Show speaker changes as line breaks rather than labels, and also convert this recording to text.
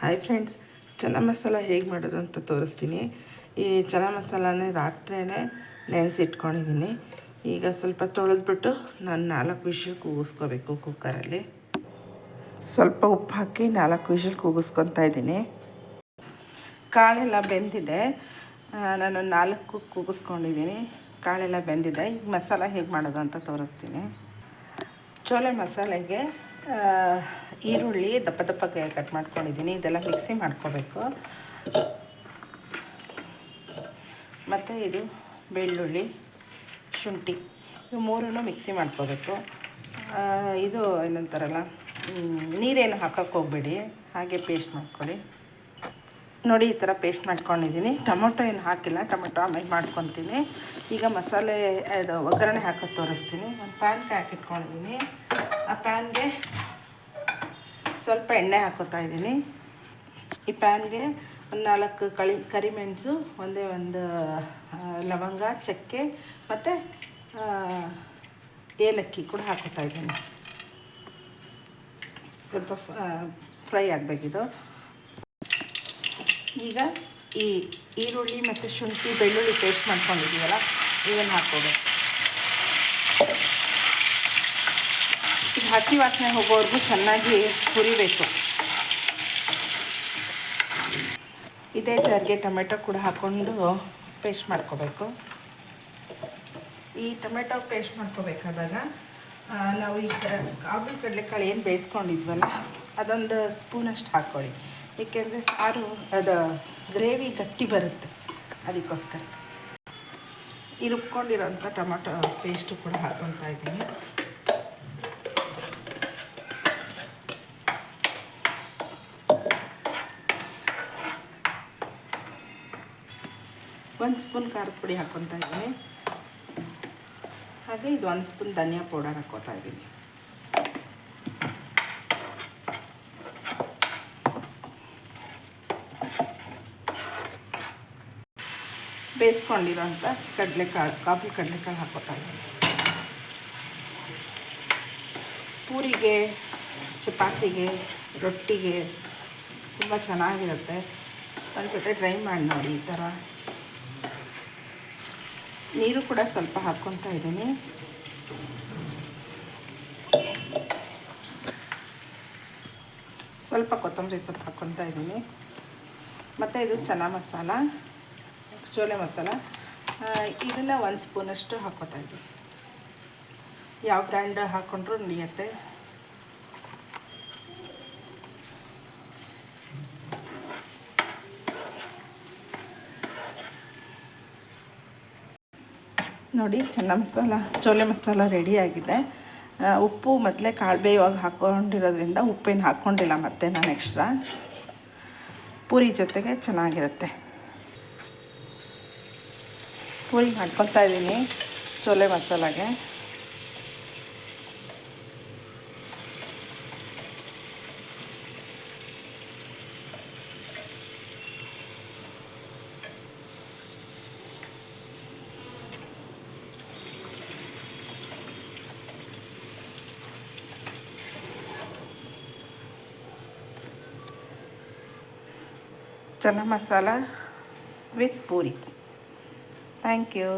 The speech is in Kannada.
ಹಾಯ್ ಫ್ರೆಂಡ್ಸ್ ಚನ ಮಸಾಲ ಹೇಗೆ ಮಾಡೋದು ಅಂತ ತೋರಿಸ್ತೀನಿ. ಈ ಚನ್ನ ಮಸಾಲಾನೇ ರಾತ್ರಿಯೇ ನೆನೆಸಿಟ್ಕೊಂಡಿದ್ದೀನಿ ಈಗ ಸ್ವಲ್ಪ ತೊಳೆದ್ಬಿಟ್ಟು ನಾನು ನಾಲ್ಕು ವಿಷಲ್ ಕೂಗಿಸ್ಕೋಬೇಕು ಕುಕ್ಕರಲ್ಲಿ ಸ್ವಲ್ಪ ಉಪ್ಪು ಹಾಕಿ ನಾಲ್ಕು ವಿಷಲ್ ಕೂಗಿಸ್ಕೊತಾ ಇದ್ದೀನಿ. ಕಾಳೆಲ್ಲ ಬೆಂದಿದೆ. ನಾನು ನಾಲ್ಕು ಕೂಗಿಸ್ಕೊಂಡಿದ್ದೀನಿ. ಕಾಳೆಲ್ಲ ಬೆಂದಿದೆ. ಈಗ ಮಸಾಲ ಹೇಗೆ ಮಾಡೋದು ಅಂತ ತೋರಿಸ್ತೀನಿ. ಚೋಲೆ ಮಸಾಲೆಗೆ ಈರುಳ್ಳಿ ದಪ್ಪ ದಪ್ಪಗೆ ಕಟ್ ಮಾಡ್ಕೊಂಡಿದ್ದೀನಿ. ಇದೆಲ್ಲ ಮಿಕ್ಸಿ ಮಾಡ್ಕೋಬೇಕು. ಮತ್ತು ಇದು ಬೆಳ್ಳುಳ್ಳಿ, ಶುಂಠಿ, ಇವು ಮೂರನ್ನು ಮಿಕ್ಸಿ ಮಾಡ್ಕೋಬೇಕು. ಇದು ಏನಂತಾರಲ್ಲ ನೀರೇನು ಹಾಕೋಕ್ಕೆ ಹೋಗ್ಬೇಡಿ. ಹಾಗೆ ಪೇಸ್ಟ್ ಮಾಡ್ಕೊಳ್ಳಿ. ನೋಡಿ, ಈ ಥರ ಪೇಸ್ಟ್ ಮಾಡ್ಕೊಂಡಿದ್ದೀನಿ. ಟೊಮೊಟೊ ಏನು ಹಾಕಿಲ್ಲ. ಟೊಮೊಟೊ ಆಮೇಲೆ ಮಾಡ್ಕೊತೀನಿ. ಈಗ ಮಸಾಲೆ, ಅದು ಒಗ್ಗರಣೆ ಹಾಕೋದು ತೋರಿಸ್ತೀನಿ. ಒಂದು ಪ್ಯಾನ್ ಹಾಕಿಟ್ಕೊಂಡಿದ್ದೀನಿ. ಆ ಪ್ಯಾನ್ಗೆ ಸ್ವಲ್ಪ ಎಣ್ಣೆ ಹಾಕೋತಾ ಇದ್ದೀನಿ. ಈ ಪ್ಯಾನ್ಗೆ ಒಂದು ನಾಲ್ಕು ಕಳಿ ಕರಿಮೆಣಸು ಒಂದೇ ಒಂದು ಲವಂಗ, ಚಕ್ಕೆ ಮತ್ತು ಏಲಕ್ಕಿ ಕೂಡ ಹಾಕೋತಾ ಇದ್ದೀನಿ. ಸ್ವಲ್ಪ ಫ್ರೈ ಆಗಬೇಕಿದು. ಈಗ ಈ ಈರುಳ್ಳಿ ಮತ್ತು ಶುಂಠಿ, ಬೆಳ್ಳುಳ್ಳಿ ಪೇಸ್ಟ್ ಮಾಡ್ಕೊಂಡಿದ್ದೀವಲ್ಲ, ಇದನ್ನು ಹಾಕ್ಕೋಬೇಕು ಹಸಿ ವಾಸನೆ ಹೋಗೋವರೆಗೂ ಚೆನ್ನಾಗಿ ಹುರಿಬೇಕು. ಇದೇ ಜಾರಿಗೆ ಟೊಮೆಟೊ ಕೂಡ ಹಾಕ್ಕೊಂಡು ಪೇಸ್ಟ್ ಮಾಡ್ಕೋಬೇಕು. ಈ ಟೊಮೆಟೊ ಪೇಸ್ಟ್ ಮಾಡ್ಕೋಬೇಕಾದಾಗ ನಾವು ಈ ಕಾಬಲ್ ಕಡಲೆಕಾಳು ಏನು ಬೇಯಿಸ್ಕೊಂಡಿದ್ವಲ್ಲ, ಅದೊಂದು ಸ್ಪೂನಷ್ಟು ಹಾಕ್ಕೊಳ್ಳಿ ಏಕೆಂದರೆ ಸಾರು, ಅದು ಗ್ರೇವಿ ಗಟ್ಟಿ ಬರುತ್ತೆ ಅದಕ್ಕೋಸ್ಕರ. ಈ ಟೊಮೆಟೊ ಪೇಸ್ಟು ಕೂಡ ಹಾಕ್ಕೊತಾ ಇದ್ದೀನಿ. ಒಂದು ಸ್ಪೂನ್ ಖಾರದ ಪುಡಿ ಹಾಕ್ಕೊತಾ ಇದ್ದೀನಿ. ಹಾಗೆ ಇದು ಒಂದು ಸ್ಪೂನ್ ಧನಿಯಾ ಪೌಡರ್ ಹಾಕ್ಕೋತಾ ಇದ್ದೀನಿ. ಬೇಯಿಸ್ಕೊಂಡಿರೋಂಥ ಕಡಲೆಕಾಳು, ಕಾಫಿ ಕಡಲೆಕಾಳು ಹಾಕೋತಾ ಇದ್ದೀನಿ. ಪೂರಿಗೆ, ಚಪಾತಿಗೆ, ರೊಟ್ಟಿಗೆ ತುಂಬ ಚೆನ್ನಾಗಿರುತ್ತೆ. ಒಂದ್ಸತಿ ಟ್ರೈ ಮಾಡಿ ನೋಡಿ ಈ ಥರ. ನೀರು ಕೂಡ ಸ್ವಲ್ಪ ಹಾಕ್ಕೊತಾ ಇದ್ದೀನಿ. ಸ್ವಲ್ಪ ಕೊತ್ತಂಬರಿ ಸೊಪ್ಪು ಹಾಕ್ಕೊತಾ ಇದ್ದೀನಿ. ಮತ್ತು ಇದು ಚನ್ನ ಮಸಾಲ ಚೋಲೆ ಮಸಾಲ. ಇದನ್ನು ಒಂದು ಸ್ಪೂನಷ್ಟು ಹಾಕ್ಕೊತಾ ಇದ್ದೀನಿ. ಯಾವ ಬ್ರ್ಯಾಂಡ್ ಹಾಕ್ಕೊಂಡ್ರೂ ನಡೆಯುತ್ತೆ. ನೋಡಿ ಚೆನ್ನ ಮಸಾಲ, ಚೋಲೆ ಮಸಾಲ ರೆಡಿಯಾಗಿದೆ ಉಪ್ಪು ಮೊದಲೇ ಕಾಳು ಬೇಯುವಾಗ ಹಾಕ್ಕೊಂಡಿರೋದ್ರಿಂದ ಉಪ್ಪೇನು ಹಾಕ್ಕೊಂಡಿಲ್ಲ ಮತ್ತೆ ನಾನು ಎಕ್ಸ್ಟ್ರಾ ಪೂರಿ ಜೊತೆಗೆ ಚೆನ್ನಾಗಿರುತ್ತೆ. ಪೂರಿ ಮಾಡ್ಕೊತಾ ಇದ್ದೀನಿ chole ಮಸಾಲಾಗೆ. Chana masala with puri thank you